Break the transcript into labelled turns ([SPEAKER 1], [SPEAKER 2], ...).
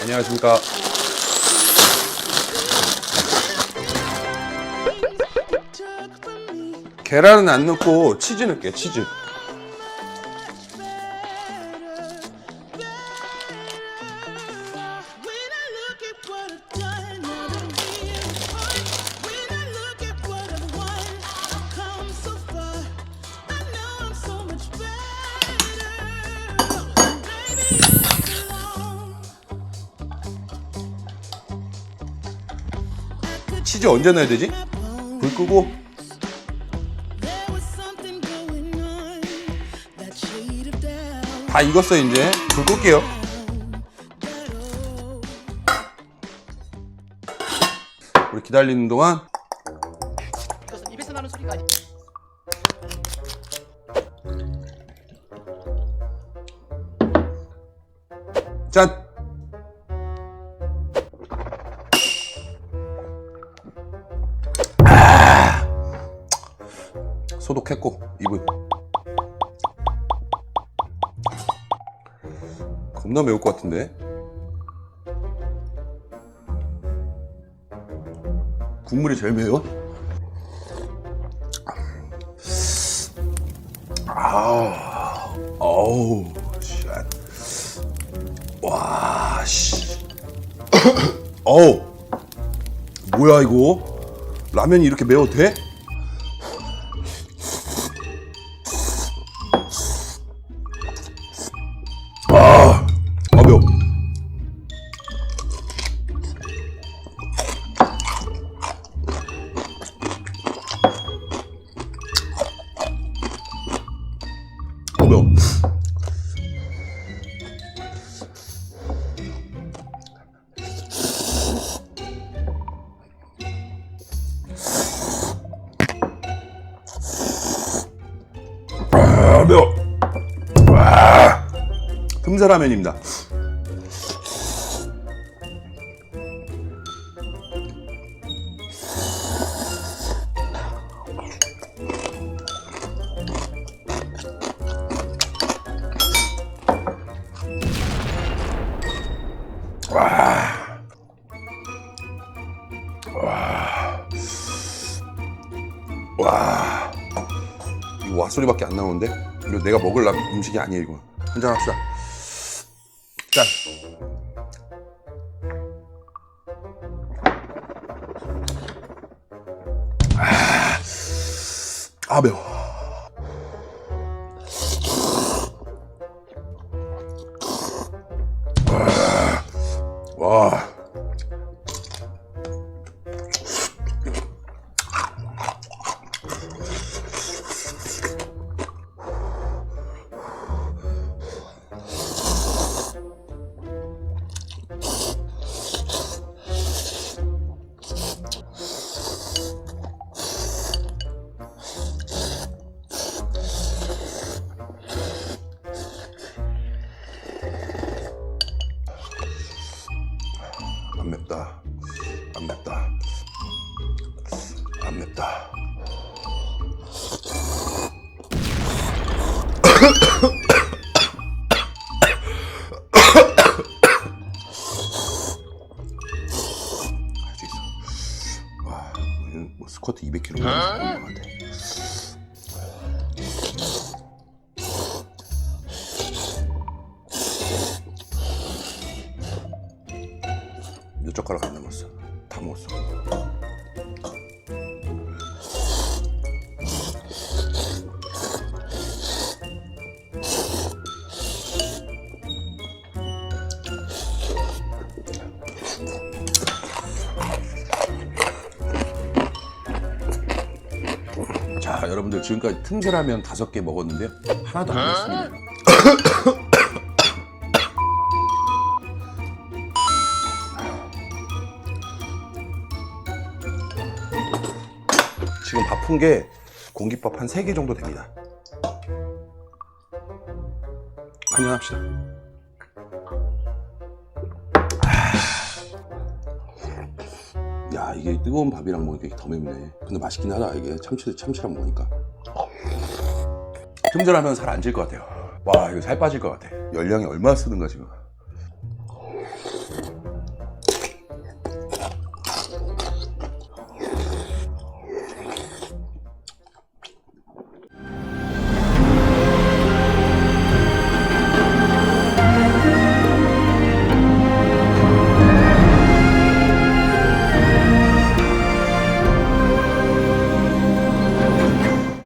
[SPEAKER 1] 안녕하십니까. 계란은 안 넣고 치즈 넣을게요, 치즈. 치즈 언제 넣어야 되지? 불 끄고 다 익었어 이제 불 끌게요. 우리 기다리는 동안
[SPEAKER 2] 입에서 나는
[SPEAKER 1] 짠. 소독했고 입은 겁나 매울 것 같은데 국물이 제일 매워? 아, 어우, 쉣. 와, 씨. 어우. 뭐야, 이거? 라면이 이렇게 매워도 돼? 와. 틈새라면입니다. 와. 와. 와. 이거 와 소리밖에 안 나오는데? 이거 내가 먹을 라- 음식이 아니에요 이거. 한잔 합시다. 짠. 아, 아 매워 맵다. 안 맵다. 안 맵다. 젓가락 안 남았어. 다 먹었어. 자, 여러분들 지금까지 틈새라면 다섯 개 먹었는데요. 하나도 안 맵습니다. 지금 바쁜 게 공깃밥 한세개 정도 됩니다. 한잔합시다. 야 이게 뜨거운 밥이랑 먹으니까 더 맵네. 근데 맛있긴 하다 이게 참치 참치랑 먹으니까. 틈절하면 살 안 찔 것 같아요. 와 이거 살 빠질 것 같아. 열량이 얼마 쓰는가 지금.